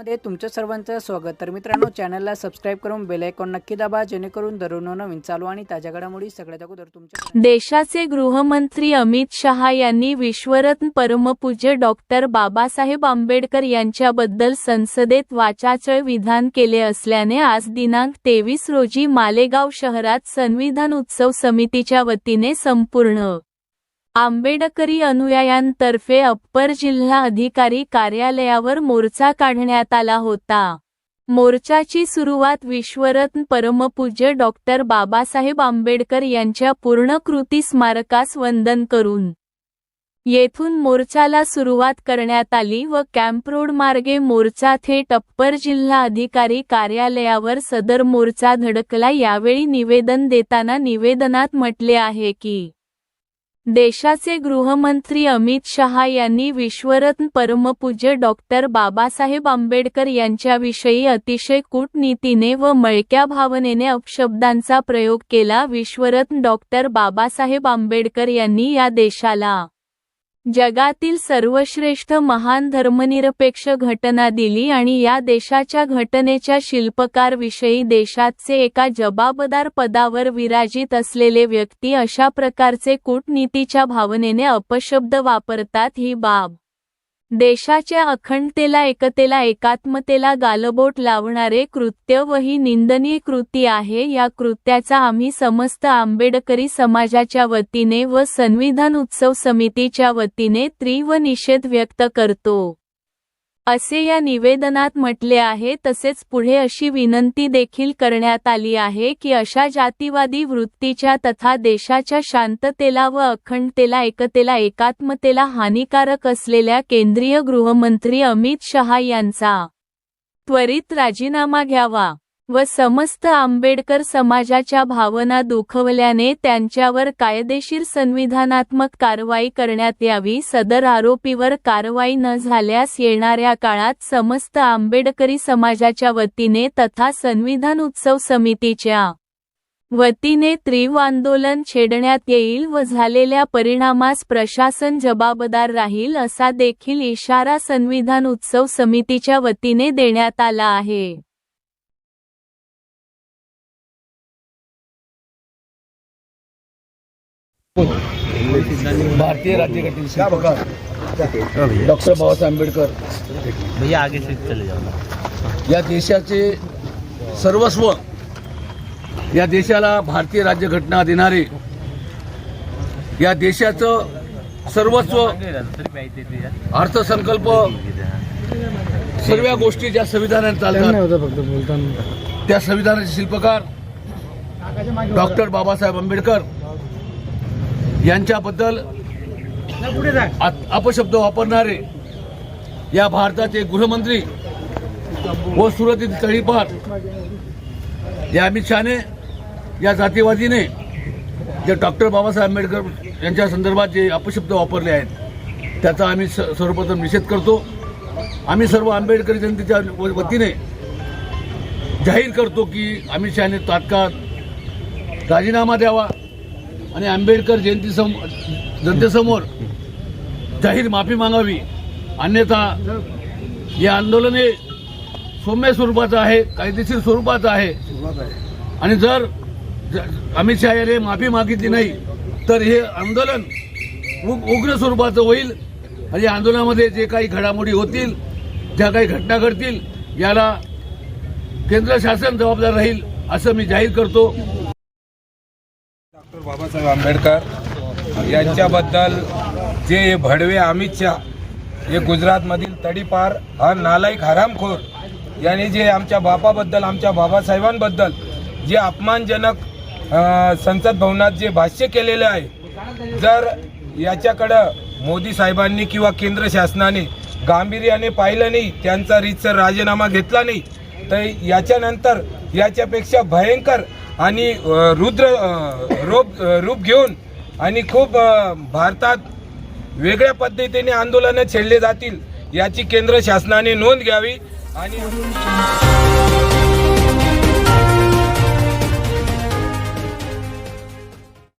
मध्ये तुमचं सर्वांचं स्वागत. तर मित्रांनो चॅनलला सबस्क्राईब करून बेल आयकॉन नक्की दाबा जेणेकरून दररोज नवीन चालू आणि ताज्या घडामोडी सगळ्यात अगोदर तुमच्या देशाचे गृहमंत्री अमित शहा यांनी विश्वरत्न परमपूज्य डॉक्टर बाबासाहेब आंबेडकर यांच्याबद्दल संसदेत वाचाचळ विधान केले असल्याने आज दिनांक तेवीस रोजी मालेगाव शहरात संविधान उत्सव समितीच्या वतीने संपूर्ण आंबेडकरी अनुयायांतर्फे अप्पर जिल्हा अधिकारी कार्यालयावर मोर्चा काढण्यात आला होता. मोर्चाची सुरुवात विश्वरत्न परमपूज्य डॉक्टर बाबासाहेब आंबेडकर यांच्या पूर्णकृती स्मारकास वंदन करून येथून मोर्चाला सुरुवात करण्यात आली व कॅम्परोड मार्गे मोर्चा थेट अप्पर जिल्हा अधिकारी कार्यालयावर सदर मोर्चा धडकला. यावेळी निवेदन देताना निवेदनात म्हटले आहे की देशाचे गृहमंत्री अमित शहा यांनी विश्वरत्न परमपूज्य डॉक्टर बाबासाहेब आंबेडकर यांच्याविषयी अतिशय कूटनीतीने व मळक्या भावनेने अपशब्दांचा प्रयोग केला. विश्वरत्न डॉक्टर बाबासाहेब आंबेडकर यांनी या देशाला जगातील सर्वश्रेष्ठ महान धर्मनिरपेक्ष घटना दिली आणि या देशाच्या घटनेच्या शिल्पकारविषयी देशाचे एका जबाबदार पदावर विराजित असलेले व्यक्ती अशा प्रकारचे कूटनीतीच्या भावनेने अपशब्द वापरतात ही बाब. देशाच्या अखंडतेला एकतेला एकात्मतेला गालबोट लावणारे कृत्य व ही निंदनीय कृती आहे. या कृत्याचा आम्ही समस्त आंबेडकरी समाजाच्या वतीने व संविधान उत्सव समितीच्या वतीने तीव्र निषेध व्यक्त करतो. असे या निवेदनात म्हटले आहे तसेच पुढे अशी विनंती देखील करण्यात आली आहे की अशा जातीवादी वृत्तीच्या तथा देशाच्या शांततेला व अखंडतेला एकतेला एकात्मतेला हानिकारक असलेल्या केंद्रीय गृहमंत्री अमित शहा यांचा त्वरित राजीनामा घ्यावा. व समस्त आंबेडकर समाजाच्या भावना दुखवल्याने त्यांच्यावर कायदेशीर संविधानात्मक कारवाई करण्यात यावी सदर आरोपीवर कारवाई न झाल्यास येणाऱ्या काळात समस्त आंबेडकरी समाजाच्या वतीने तथा संविधान उत्सव समितीच्या वतीने तीव्र आंदोलन छेडण्यात येईल व झालेल्या परिणामास प्रशासन जबाबदार राहील असा देखील इशारा संविधान उत्सव समितीच्या वतीने देण्यात आला आहे. भारतीय राज्यघटनेचे शिल्पकार डॉक्टर बाबासाहेब आंबेडकर. भैया आगे से चले जाओ ना. या देशाचे सर्वस्व या देशाला भारतीय राज्यघटना देणारे या देशाचं सर्वस्व अर्थसंकल्प सर्व गोष्टी ज्या संविधानाने चालतात त्या संविधानाचे शिल्पकार डॉक्टर बाबासाहेब आंबेडकर यांच्याबद्दल आ- अपशब्द वापरणारे या भारताचे गृहमंत्री व सुरतीत तळीपार या अमित शहाने या जातीवादीने जे डॉक्टर बाबासाहेब आंबेडकर यांच्या संदर्भात जे अपशब्द वापरले आहेत त्याचा आम्ही स सर्वप्रथम निषेध करतो. आम्ही सर्व आंबेडकरी जनतेच्या वतीने जाहीर करतो की अमित शहाने तात्काळ राजीनामा द्यावा. आणि आंबेडकर जयंती सम जनतेसमोर जाहीर माफी मागावी. अन्यथा हे आंदोलन हे सौम्य स्वरूपाचं आहे कायदेशीर स्वरूपाचं आहे. आणि जर अमित शहा यांनी माफी मागितली नाही तर हे आंदोलन उग्र स्वरूपाचं होईल. आणि या आंदोलनामध्ये जे काही घडामोडी होतील ज्या काही घटना घडतील याला केंद्र शासन जबाबदार राहील असं मी जाहीर करतो. डॉक्टर बाबासाहेब आंबेडकर यांच्याबद्दल जे भडवे अमित शहा हे गुजरातमधील तडीपार हा नालायक हरामखोर यांनी जे आमच्या बापाबद्दल आमच्या बाबासाहेबांबद्दल जे अपमानजनक संसद भवनात जे भाष्य केलेले आहे जर याच्याकडं मोदी साहेबांनी किंवा केंद्र शासनाने गांभीर्याने पाहिलं नाही त्यांचा रीतसर राजीनामा घेतला नाही तर याच्यानंतर याच्यापेक्षा भयंकर आणि रुद्र रूप रूप घेऊन आणि खूप भारतात वेगळ्या पद्धतीने आंदोलनं छेडले जातील याची केंद्र शासनाने नोंद घ्यावी आणि